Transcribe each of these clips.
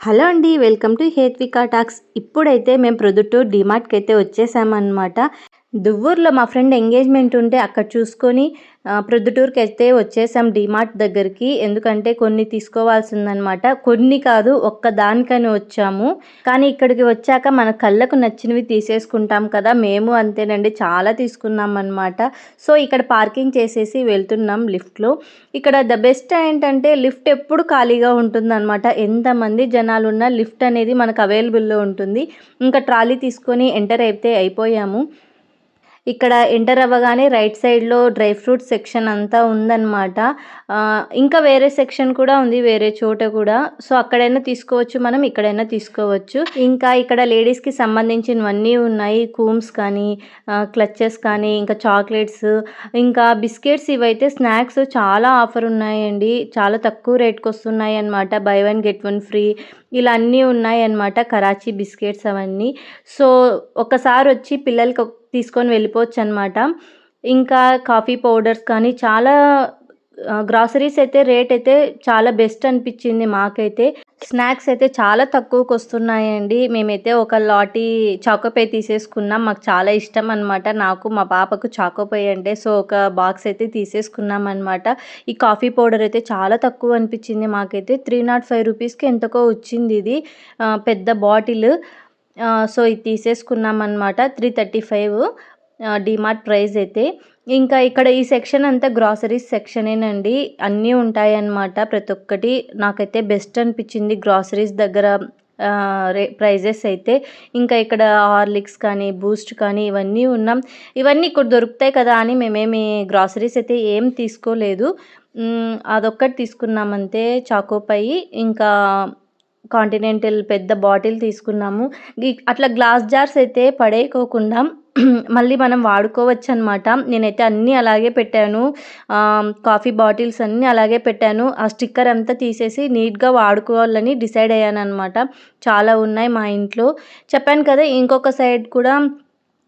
Hello అండి welcome to Hethvika talks. ఇప్పుడైతే మేము ప్రొద్దుటూరు డిమార్ట్కి అయితే వచ్చేసామన్నమాట. దువ్వూరులో మా ఫ్రెండ్ ఎంగేజ్మెంట్ ఉంటే అక్కడ చూసుకొని ప్రొద్దుటూరుకి అయితే వచ్చేసాం డిమార్ట్ దగ్గరికి. ఎందుకంటే కొన్ని తీసుకోవాల్సిందనమాట. కొన్ని కాదు ఒక్క దానికని వచ్చాము. కానీ ఇక్కడికి వచ్చాక మన కళ్ళకు నచ్చినవి తీసేసుకుంటాం కదా. మేము అంతేనండి చాలా తీసుకున్నాం అనమాట సో ఇక్కడ పార్కింగ్ చేసేసి వెళ్తున్నాం లిఫ్ట్లో. ఇక్కడ ద బెస్ట్ ఏంటంటే లిఫ్ట్ ఎప్పుడు ఖాళీగా ఉంటుందన్నమాట ఎంతమంది జనాలు ఉన్నా లిఫ్ట్ అనేది మనకు అవైలబుల్లో ఉంటుంది. ఇంకా ట్రాలీ తీసుకొని ఎంటర్ అయితే అయిపోయాము. ఇక్కడ ఎంటర్ అవ్వగానే రైట్ సైడ్లో డ్రై ఫ్రూట్ సెక్షన్ అంతా ఉందన్నమాట. ఇంకా వేరే సెక్షన్ కూడా ఉంది వేరే చోట కూడా. సో అక్కడైనా తీసుకోవచ్చు మనం ఇక్కడైనా తీసుకోవచ్చు. ఇంకా ఇక్కడ లేడీస్కి సంబంధించినవన్నీ ఉన్నాయి కూమ్స్ కానీ క్లచెస్ కానీ ఇంకా చాక్లెట్స్ ఇంకా బిస్కెట్స్ ఇవైతే స్నాక్స్ చాలా ఆఫర్ ఉన్నాయండి. చాలా తక్కువ రేట్కి వస్తున్నాయి అన్నమాట buy one get one free. ఇలా అన్నీ ఉన్నాయన్నమాట కరాచీ బిస్కెట్స్ అవన్నీ. సో ఒకసారి వచ్చి పిల్లలకి తీసుకొని వెళ్ళిపోవచ్చు అనమాట ఇంకా కాఫీ పౌడర్స్ కానీ చాలా గ్రాసరీస్ అయితే రేట్ అయితే చాలా బెస్ట్ అనిపించింది మాకైతే. స్నాక్స్ అయితే చాలా తక్కువకి వస్తున్నాయండి మేమైతే ఒక లాటీ చాకోపై తీసేసుకున్నాం. మాకు చాలా ఇష్టం అనమాట నాకు మా పాపకు చాకోపై అంటే సో ఒక బాక్స్ అయితే తీసేసుకున్నాం అనమాట ఈ కాఫీ పౌడర్ అయితే చాలా తక్కువ అనిపించింది మాకైతే. త్రీ నాట్ ఫైవ్ రూపీస్కి ఎంతకో వచ్చింది ఇది. పెద్ద బాటిల్. సో ఇది తీసేసుకున్నాం అనమాట three thirty five. DMart price అయితే. ఇంకా ఇక్కడ ఈ సెక్షన్ అంతా గ్రాసరీస్ సెక్షనేనండి. అన్నీ ఉంటాయి అన్నమాట ప్రతి ఒక్కటి. నాకైతే బెస్ట్ అనిపించింది గ్రాసరీస్ దగ్గర రే ప్రైజెస్ అయితే. ఇంకా ఇక్కడ హార్లిక్స్ కానీ బూస్ట్ కానీ ఇవన్నీ ఉన్నాం. ఇవన్నీ ఇక్కడ దొరుకుతాయి కదా అని మేమేమి గ్రాసరీస్ అయితే ఏం తీసుకోలేదు. అదొక్కటి తీసుకున్నామంతే చాకోపై. ఇంకా కాంటినెంటల్ పెద్ద బాటిల్ తీసుకున్నాము. అట్లా గ్లాస్ జార్స్ అయితే పడేయకోకుండా మళ్ళీ మనం వాడుకోవచ్చు అనమాట నేనైతే అన్నీ అలాగే పెట్టాను. కాఫీ బాటిల్స్ అన్నీ అలాగే పెట్టాను. ఆ స్టిక్కర్ అంతా తీసేసి నీట్గా వాడుకోవాలని డిసైడ్ అయ్యాను అనమాట చాలా ఉన్నాయి మా ఇంట్లో. చెప్పాను కదా ఇంకొక సైడ్ కూడా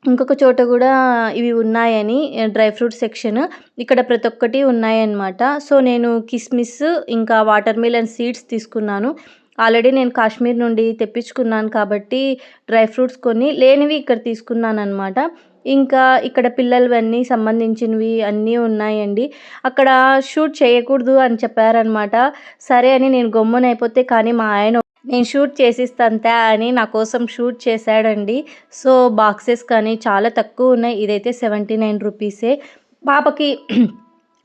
ఇంకొక చోట కూడా ఇవి ఉన్నాయని డ్రై ఫ్రూట్ సెక్షన్ ఇక్కడ ప్రతి ఒక్కటి ఉన్నాయన్నమాట. సో నేను కిస్మిస్ ఇంకా వాటర్ మిలన్ సీడ్స్ తీసుకున్నాను. ఆల్రెడీ నేను కాశ్మీర్ నుండి తెప్పించుకున్నాను కాబట్టి డ్రై ఫ్రూట్స్ కొన్ని లేనివి ఇక్కడ తీసుకున్నాను అనమాట ఇంకా ఇక్కడ పిల్లలవన్నీ సంబంధించినవి అన్నీ ఉన్నాయండి. అక్కడ షూట్ చేయకూడదు అని చెప్పారనమాట సరే అని నేను గమ్మునైపోతే కానీ మా ఆయన నేను షూట్ చేసిస్తాంతా అని నా కోసం షూట్ చేశాడండి. సో బాక్సెస్ కానీ చాలా తక్కువ ఉన్నాయి. ఇదైతే సెవెంటీ నైన్ రూపీసే. పాపకి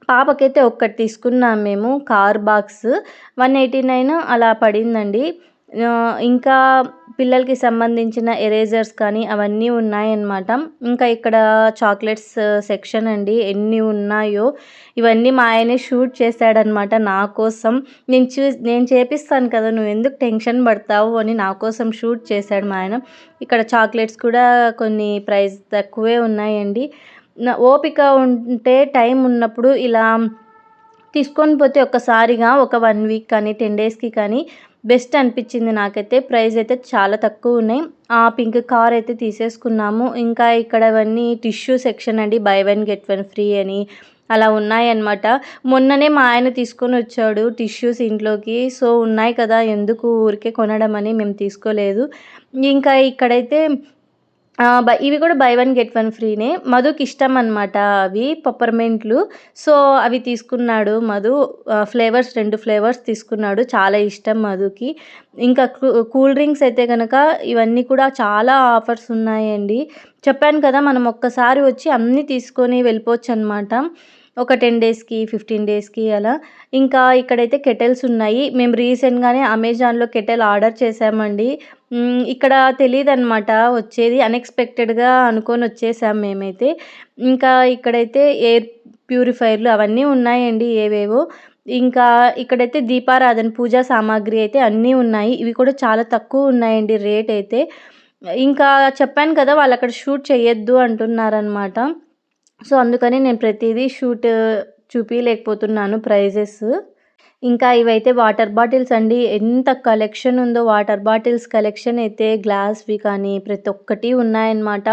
పాపకైతే ఒక్కటి తీసుకున్నాం మేము car box. One eighty nine అలా పడిందండి. ఇంకా పిల్లలకి సంబంధించిన ఎరేజర్స్ కానీ అవన్నీ ఉన్నాయన్నమాట. ఇంకా ఇక్కడ చాక్లెట్స్ సెక్షన్ అండి ఎన్ని ఉన్నాయో. ఇవన్నీ మా ఆయనే షూట్ చేశాడనమాట నా కోసం. నేను చూ నేను చేపిస్తాను కదా నువ్వు ఎందుకు టెన్షన్ పడతావు అని నా కోసం షూట్ చేశాడు మా ఆయన. ఇక్కడ చాక్లెట్స్ కూడా కొన్ని ప్రైస్ తక్కువే ఉన్నాయండి. ఓపిక ఉంటే టైం ఉన్నప్పుడు ఇలా తీసుకొని పోతే ఒక్కసారిగా ఒక వన్ వీక్ కానీ టెన్ డేస్కి కానీ బెస్ట్ అనిపించింది నాకైతే. ప్రైస్ అయితే చాలా తక్కువ ఉన్నాయి. ఆ పింక్ కార్ అయితే తీసేసుకున్నాము. ఇంకా ఇక్కడ ఇవన్నీ టిష్యూ సెక్షన్ అండి buy one get one free అని అలా ఉన్నాయన్నమాట. మొన్ననే మా ఆయన తీసుకొని వచ్చాడు టిష్యూస్ ఇంట్లోకి. సో ఉన్నాయి కదా ఎందుకు ఊరికే కొనడం అని మేము తీసుకోలేదు. ఇంకా ఇక్కడైతే ఇవి కూడా బై వన్ గెట్ వన్ ఫ్రీనే మధుకి ఇష్టం అనమాట అవి పప్పర్మెంట్లు సో అవి తీసుకున్నాడు మధు. ఫ్లేవర్స్ రెండు ఫ్లేవర్స్ తీసుకున్నాడు. చాలా ఇష్టం మధుకి. ఇంకా కూల్ డ్రింక్స్ అయితే కనుక ఇవన్నీ కూడా చాలా ఆఫర్స్ ఉన్నాయండి. చెప్పాను కదా మనం ఒక్కసారి వచ్చి అన్నీ తీసుకొని వెళ్ళిపోవచ్చు అనమాట ఒక టెన్ డేస్కి ఫిఫ్టీన్ డేస్కి అలా. ఇంకా ఇక్కడైతే కెటల్స్ ఉన్నాయి. మేము రీసెంట్గానే అమెజాన్లో కెటల్ ఆర్డర్ చేసామండి ఇక్కడ తెలియదు అనమాట వచ్చేది అన్ఎక్స్పెక్టెడ్గా అనుకొని వచ్చేసాం మేమైతే. ఇంకా ఇక్కడైతే ఎయిర్ ప్యూరిఫైర్లు అవన్నీ ఉన్నాయండి ఏవేవో. ఇంకా ఇక్కడైతే దీపారాధన పూజా సామాగ్రి అయితే అన్నీ ఉన్నాయి. ఇవి కూడా చాలా తక్కువ ఉన్నాయండి రేట్ అయితే. ఇంకా చెప్పాను కదా వాళ్ళు అక్కడ షూట్ చేయొద్దు అంటున్నారనమాట సో అందుకని నేను ప్రతిదీ షూట్ చూపించలేకపోతున్నాను ప్రైజెస్. ఇంకా ఇవైతే వాటర్ బాటిల్స్ అండి. ఎంత కలెక్షన్ ఉందో వాటర్ బాటిల్స్ కలెక్షన్ అయితే గ్లాస్వి కానీ ప్రతి ఒక్కటి ఉన్నాయన్నమాట.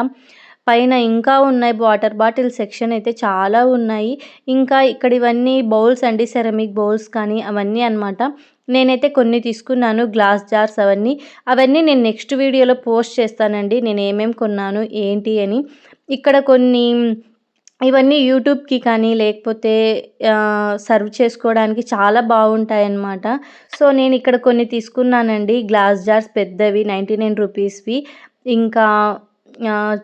పైన ఇంకా ఉన్నాయి వాటర్ బాటిల్ సెక్షన్ అయితే చాలా ఉన్నాయి. ఇంకా ఇక్కడ ఇవన్నీ బౌల్స్ అండి సెరమిక్ బౌల్స్ కానీ అవన్నీ అన్నమాట. నేనైతే కొన్ని తీసుకున్నాను గ్లాస్ జార్స్ అవన్నీ. అవన్నీ నేను నెక్స్ట్ వీడియోలో పోస్ట్ చేస్తానండి నేను ఏమేమి కొన్నాను ఏంటి అని. ఇక్కడ కొన్ని ఇవన్నీ యూట్యూబ్కి కానీ లేకపోతే సర్వ్ చేసుకోవడానికి చాలా బాగుంటాయి అన్నమాట సో నేను ఇక్కడ కొన్ని తీసుకున్నానండి. గ్లాస్ జార్స్ పెద్దవి నైంటీ నైన్ రూపీస్వి. ఇంకా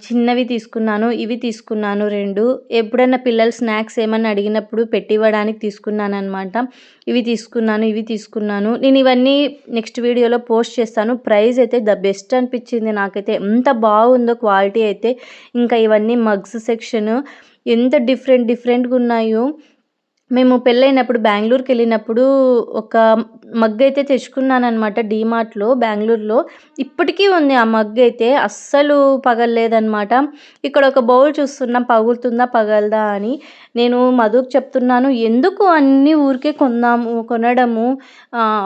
చిన్నవి తీసుకున్నాను ఇవి తీసుకున్నాను రెండు. ఎప్పుడైనా పిల్లలు స్నాక్స్ ఏమన్నా అడిగినప్పుడు పెట్టి ఇవ్వడానికి తీసుకున్నాను అనమాట ఇవి తీసుకున్నాను ఇవి తీసుకున్నాను. నేను ఇవన్నీ నెక్స్ట్ వీడియోలో పోస్ట్ చేస్తాను. ప్రైస్ అయితే ద బెస్ట్ అనిపించింది నాకైతే. ఎంత బాగుందో క్వాలిటీ అయితే. ఇంకా ఇవన్నీ మగ్స్ సెక్షన్ ఎంత డిఫరెంట్ డిఫరెంట్గా ఉన్నాయో. మేము పెళ్ళైనప్పుడు బెంగళూరుకి వెళ్ళినప్పుడు ఒక మగ్ అయితే తెచ్చుకున్నాను అనమాట డీమార్ట్లో బెంగళూరులో. ఇప్పటికీ ఉంది ఆ మగ్ అయితే అస్సలు పగలలేదనమాట ఇక్కడ ఒక బౌల్ చూస్తున్నాం పగులుతుందా పగలదా అని. నేను మధుకు చెప్తున్నాను ఎందుకు అన్ని ఊరికే కొందాము కొనడము?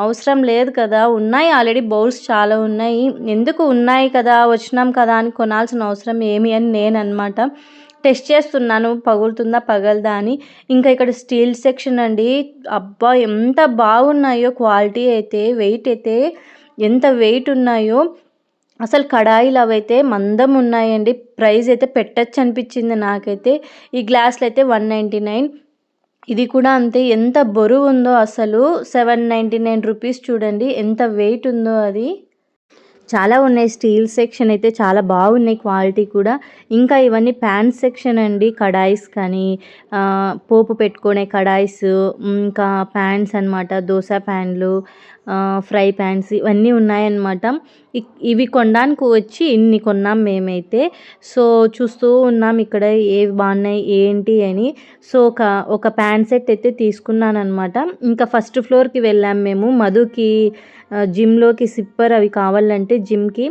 అవసరం లేదు కదా. ఉన్నాయి ఆల్రెడీ బౌల్స్ చాలా ఉన్నాయి. ఎందుకు ఉన్నాయి కదా వచ్చినాం కదా అని కొనాల్సిన అవసరం ఏమి? అని నేను అనమాట టెస్ట్ చేస్తున్నాను. పగులుతుందా పగలదా అని. ఇంకా ఇక్కడ స్టీల్ సెక్షన్ అండి. అబ్బా ఎంత బాగున్నాయో క్వాలిటీ అయితే వెయిట్ అయితే ఎంత వెయిట్ ఉన్నాయో. అసలు కడాయిలు అవైతే మందం ఉన్నాయండి. ప్రైస్ అయితే పెట్టచ్చు అనిపించింది నాకైతే. ఈ గ్లాసులు అయితే వన్ నైంటీ నైన్. ఇది కూడా అంతే. ఎంత బరువు ఉందో అసలు. సెవెన్ నైంటీ నైన్ రూపీస్ చూడండి. ఎంత వెయిట్ ఉందో అది. చాలా ఉన్నాయి. స్టీల్ సెక్షన్ అయితే చాలా బాగున్నాయి క్వాలిటీ కూడా. ఇంకా ఇవన్నీ ప్యాన్ సెక్షన్ అండి. కడాయిస్ కానీ పోపు పెట్టుకునే కడాయిస్ ఇంకా ప్యాన్స్ అనమాట దోశ ప్యాన్లు ఫ్రై ప్యాన్స్ ఇవన్నీ ఉన్నాయన్నమాట. ఇవి కొనడానికి వచ్చి ఇన్ని కొన్నాం మేమైతే. సో చూస్తూ ఉన్నాం ఇక్కడ ఏవి బాగున్నాయి ఏంటి అని. సో ఒక ఒక ప్యాంట్ సెట్ అయితే తీసుకున్నాను ఇంకా ఫస్ట్ ఫ్లోర్కి వెళ్ళాం మేము. మధుకి జిమ్లోకి సిప్పర్ అవి కావాలంటే జిమ్కి.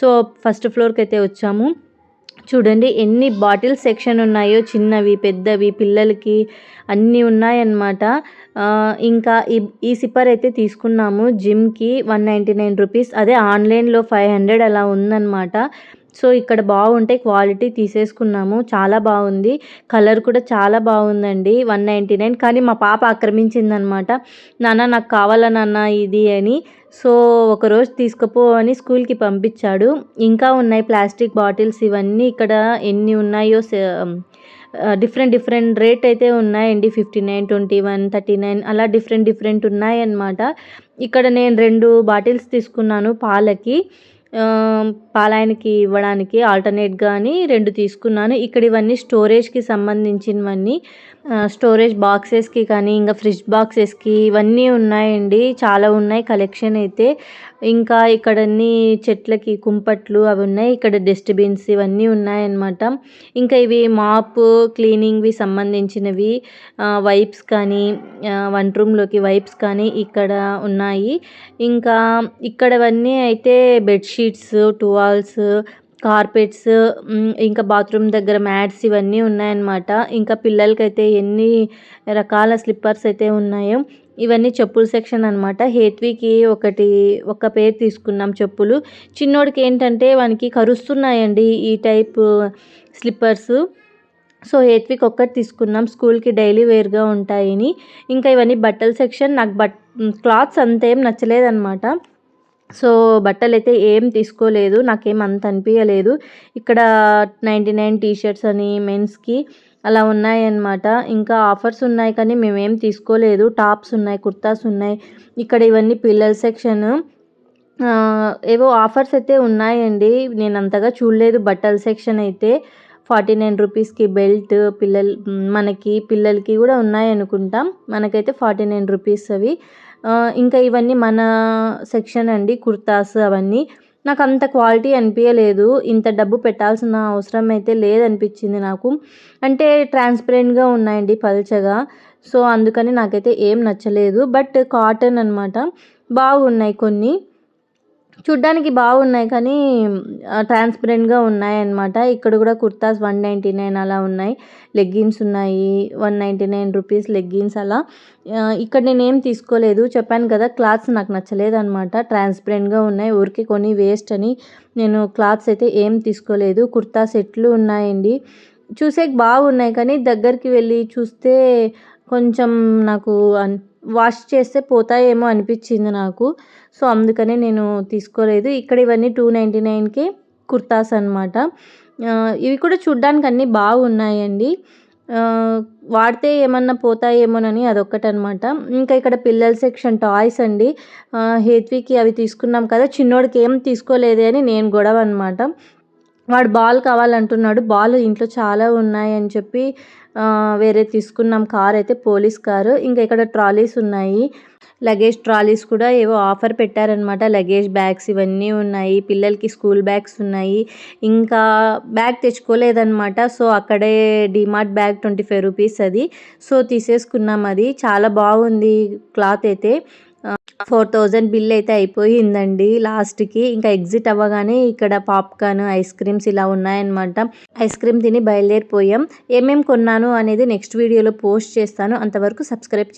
సో ఫస్ట్ ఫ్లోర్కి అయితే వచ్చాము. చూడండి ఎన్ని బాటిల్ సెక్షన్ ఉన్నాయో చిన్నవి పెద్దవి పిల్లలకి అన్నీ ఉన్నాయన్నమాట. ఇంకా ఈ ఈ సిప్పర్ అయితే తీసుకున్నాము జిమ్కి వన్ నైంటీ నైన్ రూపీస్. అదే ఆన్లైన్లో ఫైవ్ హండ్రెడ్ అలా ఉందన్నమాట. సో ఇక్కడ బాగుంటే క్వాలిటీ తీసేసుకున్నాము. చాలా బాగుంది. కలర్ కూడా చాలా బాగుందండి. వన్ నైంటీ నైన్ కానీ మా పాప ఆక్రమించిందనమాట నాన్న నాకు కావాలా నాన్న ఇది అని. సో ఒకరోజు తీసుకుపో అని స్కూల్కి పంపించాడు. ఇంకా ఉన్నాయి ప్లాస్టిక్ బాటిల్స్. ఇవన్నీ ఇక్కడ ఎన్ని ఉన్నాయో డిఫరెంట్ డిఫరెంట్ రేట్ అయితే ఉన్నాయండి. Fifty nine twenty one thirty nine అలా డిఫరెంట్ డిఫరెంట్ ఉన్నాయన్నమాట. ఇక్కడ నేను రెండు బాటిల్స్ తీసుకున్నాను పాలకి. పాలాయనకి ఇవ్వడానికి ఆల్టర్నేట్ కానీ రెండు తీసుకున్నాను. ఇక్కడ ఇవన్నీ స్టోరేజ్కి సంబంధించినవన్నీ. స్టోరేజ్ బాక్సెస్కి కానీ ఇంకా ఫ్రిడ్జ్ బాక్సెస్కి ఇవన్నీ ఉన్నాయండి. చాలా ఉన్నాయి కలెక్షన్ అయితే. ఇంకా ఇక్కడ అన్ని చెట్లకి కుంపట్లు అవి ఉన్నాయి. ఇక్కడ డస్ట్బిన్స్ ఇవన్నీ ఉన్నాయన్నమాట. ఇంకా ఇవి మాప్ క్లీనింగ్వి సంబంధించినవి వైప్స్ కానీ వన్ రూమ్లోకి వైప్స్ కానీ ఇక్కడ ఉన్నాయి. ఇంకా ఇక్కడవన్నీ అయితే బెడ్షీట్స్ టువాల్స్ కార్పెట్స్ ఇంకా బాత్రూమ్ దగ్గర మ్యాట్స్ ఇవన్నీ ఉన్నాయన్నమాట. ఇంకా పిల్లలకైతే ఎన్ని రకాల స్లిప్పర్స్ అయితే ఉన్నాయో ఇవన్నీ చెప్పుల సెక్షన్ అనమాట హేత్వికి ఒకటి ఒక పేరు తీసుకున్నాం చెప్పులు. చిన్నోడికి ఏంటంటే వానికి కరుస్తున్నాయండి ఈ టైప్ స్లిప్పర్స్. సో హేత్విక్ ఒక్కటి తీసుకున్నాం. స్కూల్కి డైలీ వేర్గా ఉంటాయని. ఇంకా ఇవన్నీ బట్టల సెక్షన్. నాకు బట్ క్లాత్స్ అంతేం నచ్చలేదన్నమాట. సో బట్టలు అయితే ఏం తీసుకోలేదు. నాకేం అంత అనిపించలేదు ఇక్కడ నైంటీ నైన్ టీషర్ట్స్ అని మెన్స్కి. అలా ఉన్నాయన్నమాట. ఇంకా ఆఫర్స్ ఉన్నాయి కానీ మేమేం తీసుకోలేదు. టాప్స్ ఉన్నాయి కుర్తాస్ ఉన్నాయి. ఇక్కడ ఇవన్నీ పిల్లల సెక్షన్. ఏవో ఆఫర్స్ అయితే ఉన్నాయండి. నేను అంతగా చూడలేదు. బట్టల సెక్షన్ అయితే ఫార్టీ నైన్ రూపీస్కి బెల్ట్ పిల్లలు మనకి పిల్లలకి కూడా ఉన్నాయి అనుకుంటాం. మనకైతే ఫార్టీ నైన్ రూపీస్ అవి. ఇంకా ఇవన్నీ మన సెక్షన్ అండి. కుర్తాస్ అవన్నీ. నాకు అంత క్వాలిటీ అనిపించలేదు ఇంత డబ్బు పెట్టాల్సిన అవసరం అయితే లేదనిపించింది నాకు. అంటే ట్రాన్స్పరెంట్గా ఉన్నాయండి పల్చగా. సో అందుకని నాకైతే ఏం నచ్చలేదు. బట్ కాటన్ అనమాట బాగున్నాయి కొన్ని. చూడ్డానికి బాగున్నాయి కానీ ట్రాన్స్పరెంట్గా ఉన్నాయి అన్నమాట ఇక్కడ కూడా కుర్తాస్ వన్ నైంటీ నైన్ అలా ఉన్నాయి. లెగ్గిన్స్ ఉన్నాయి. One ninety nine rupees leggings అలా. ఇక్కడ నేనేం తీసుకోలేదు. చెప్పాను కదా క్లాత్స్ నాకు నచ్చలేదు అనమాట ట్రాన్స్పరెంట్గా ఉన్నాయి. ఊరికే కొని వేస్ట్ అని నేను క్లాత్స్ అయితే ఏం తీసుకోలేదు. కుర్తా సెట్లు ఉన్నాయండి. చూసే బాగున్నాయి కానీ దగ్గరికి వెళ్ళి చూస్తే కొంచెం నాకు వాష్ చేస్తే పోతాయేమో అనిపించింది నాకు. సో అందుకనే నేను తీసుకోలేదు. ఇక్కడ ఇవన్నీ టూ నైంటీ నైన్కి కుర్తాస్ అనమాట ఇవి కూడా చూడ్డానికి అన్నీ బాగున్నాయండి. వాడితే ఏమన్నా పోతాయేమోనని అదొక్కటి అనమాట ఇంకా ఇక్కడ పిల్లల సెక్షన్ టాయ్స్ అండి. ఆ, హేత్వికి అవి తీసుకున్నాం కదా చిన్నోడికి ఏం తీసుకోలేదే అని నేను గొడవ అనమాట వాడు బాల్ కావాలంటున్నాడు బాల్ ఇంట్లో చాలా ఉన్నాయి అని చెప్పి వేరే తీసుకున్నాం కార్ అయితే పోలీస్ కారు ఇంకా ఇక్కడ ట్రాలీస్ ఉన్నాయి. లగేజ్ ట్రాలీస్ కూడా ఏవో ఆఫర్ పెట్టారనమాట లగేజ్ బ్యాగ్స్ ఇవన్నీ ఉన్నాయి పిల్లలకి స్కూల్ బ్యాగ్స్ ఉన్నాయి ఇంకా బ్యాగ్ తెచ్చుకోలేదన్నమాట సో అక్కడే DMart bag twenty five rupees అది సో తీసేసుకున్నాం అది చాలా బాగుంది క్లాత్ అయితే. ఫోర్ థౌజండ్ బిల్ అయితే అయిపోయిందండి లాస్ట్కి. ఇంకా ఎగ్జిట్ అవ్వగానే ఇక్కడ పాప్కార్న్ ఐస్ క్రీమ్స్ ఇలా ఉన్నాయన్నమాట. ఐస్ క్రీమ్ తిని బయలుదేరిపోయాం. ఏమేం కొన్నాను అనేది నెక్స్ట్ వీడియోలో పోస్ట్ చేస్తాను. అంతవరకు సబ్స్క్రైబ్